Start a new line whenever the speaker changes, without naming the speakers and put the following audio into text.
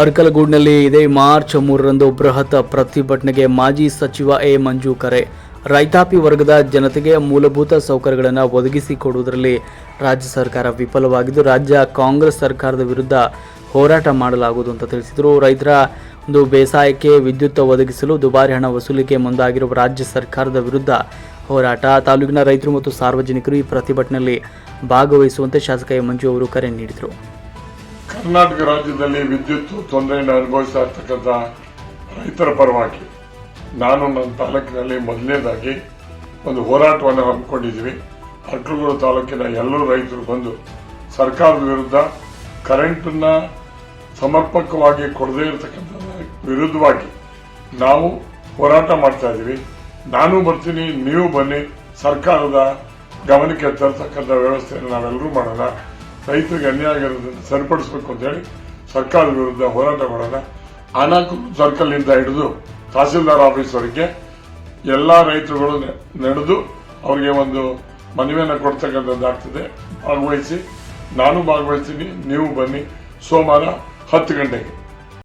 ಅರ್ಕಲಗೂಡಿನಲ್ಲಿ ಇದೇ ಮಾರ್ಚ್ ಮೂರರಂದು ಬೃಹತ್ ಪ್ರತಿಭಟನೆಗೆ ಮಾಜಿ ಸಚಿವ ಎ ಮಂಜು ಕರೆ. ರೈತಾಪಿ ವರ್ಗದ ಜನತೆಗೆ ಮೂಲಭೂತ ಸೌಕರ್ಯಗಳನ್ನು ಒದಗಿಸಿಕೊಡುವುದರಲ್ಲಿ ರಾಜ್ಯ ಸರ್ಕಾರ ವಿಫಲವಾಗಿದ್ದು, ರಾಜ್ಯ ಕಾಂಗ್ರೆಸ್ ಸರ್ಕಾರದ ವಿರುದ್ಧ ಹೋರಾಟ ಮಾಡಲಾಗುವುದು ಅಂತ ತಿಳಿಸಿದರು. ರೈತರ ಒಂದು ಬೇಸಾಯಕ್ಕೆ ವಿದ್ಯುತ್ ಒದಗಿಸಲು ದುಬಾರಿ ಹಣ ವಸೂಲಿಗೆ ಮುಂದಾಗಿರುವ ರಾಜ್ಯ ಸರ್ಕಾರದ ವಿರುದ್ಧ ಹೋರಾಟ. ತಾಲೂಕಿನ ರೈತರು ಮತ್ತು ಸಾರ್ವಜನಿಕರು ಈ ಪ್ರತಿಭಟನೆಯಲ್ಲಿ ಭಾಗವಹಿಸುವಂತೆ ಶಾಸಕ ಎ ಮಂಜು ಅವರು ಕರೆ ನೀಡಿದರು.
ಕರ್ನಾಟಕ ರಾಜ್ಯದಲ್ಲಿ ವಿದ್ಯುತ್ ತೊಂದರೆಯನ್ನು ಅನುಭವಿಸ್ತಾ ರೈತರ ಪರವಾಗಿ ನಾನು ನನ್ನ ತಾಲೂಕಿನಲ್ಲಿ ಮೊದಲನೇದಾಗಿ ಒಂದು ಹೋರಾಟವನ್ನು ಹಮ್ಮಿಕೊಂಡಿದ್ದೀವಿ. ಅರ್ಕಲಗೂಡು ತಾಲೂಕಿನ ಎಲ್ಲರೂ ರೈತರು ಬಂದು ಸರ್ಕಾರದ ವಿರುದ್ಧ ಕರೆಂಟನ್ನ ಸಮರ್ಪಕವಾಗಿ ಕೊಡದೇ ಇರತಕ್ಕಂಥ ವಿರುದ್ಧವಾಗಿ ನಾವು ಹೋರಾಟ ಮಾಡ್ತಾ ಇದ್ದೀವಿ. ನಾನು ಬರ್ತೀನಿ, ನೀವು ಬನ್ನಿ, ಸರ್ಕಾರದ ಗಮನಕ್ಕೆ ತರ್ತಕ್ಕಂಥ ವ್ಯವಸ್ಥೆಯನ್ನು ನಾವೆಲ್ಲರೂ ಮಾಡೋಣ. ರೈತರಿಗೆ ಅನ್ಯಾಯ ಆಗಿರೋದನ್ನು ಸರಿಪಡಿಸಬೇಕು ಅಂತೇಳಿ ಸರ್ಕಾರದ ವಿರುದ್ಧ ಹೋರಾಟ ಮಾಡೋಣ. ಆನಾಕು ಸರ್ಕಲ್ನಿಂದ ಹಿಡಿದು ತಹಸೀಲ್ದಾರ್ ಆಫೀಸ್ವರೆಗೆ ಎಲ್ಲ ರೈತರುಗಳು ನಡೆದು ಅವರಿಗೆ ಒಂದು ಮನವಿಯನ್ನು ಕೊಡ್ತಕ್ಕಂಥದ್ದಾಗ್ತದೆ ಭಾಗವಹಿಸಿ, ನಾನು ಭಾಗವಹಿಸ್ತೀನಿ, ನೀವು ಬನ್ನಿ ಸೋಮವಾರ ಹತ್ತು ಗಂಟೆಗೆ.